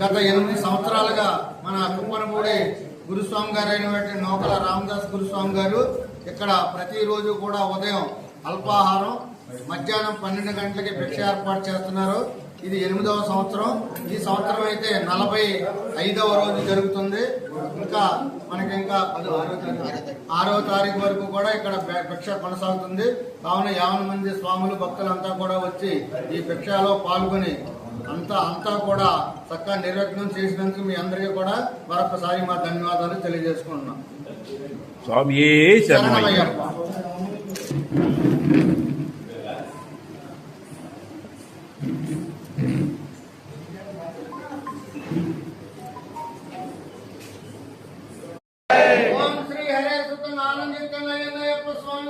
గత ఎనిమిది సంవత్సరాలుగా మన కుప్పనపూడి గురుస్వామి గారు అయినటువంటి నౌకల రామదాస్ గురుస్వామి గారు ఇక్కడ ప్రతిరోజు కూడా ఉదయం అల్పాహారం మధ్యాహ్నం పన్నెండు గంటలకి భిక్ష ఏర్పాటు చేస్తున్నారు. ఇది ఎనిమిదవ సంవత్సరం. ఈ సంవత్సరం అయితే నలభై ఐదవ రోజు జరుగుతుంది. ఇంకా మనకి ఇంకా ఆరో తారీఖు వరకు కూడా ఇక్కడ భిక్ష కొనసాగుతుంది. కావున యావన మంది స్వాములు భక్తులంతా కూడా వచ్చి ఈ భిక్షలో పాల్గొని అంతా అంతా కూడా చక్కగా నిర్వహణం చేసినందుకు మీ అందరికీ కూడా మరొకసారి మా ధన్యవాదాలు తెలియజేసుకుంటున్నాం. స్వామి స్వామి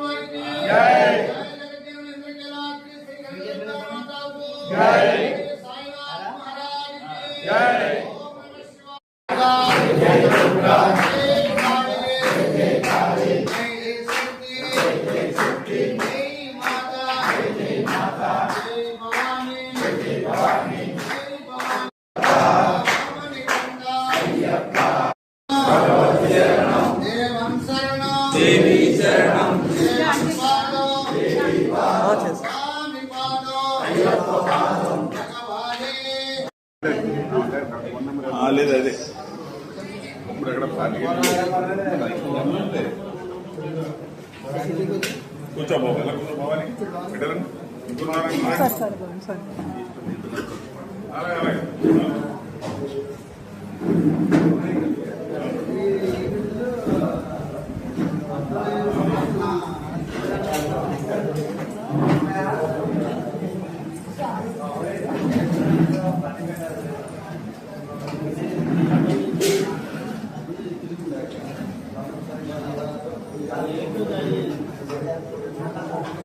వారికి देवी शरणम देवी शरणम లేదు అదే. ఇప్పుడు అక్కడ కూర్చో బాబు ఎలా కూర్చో బాబాని బిడ్డలను? ありがとうございます。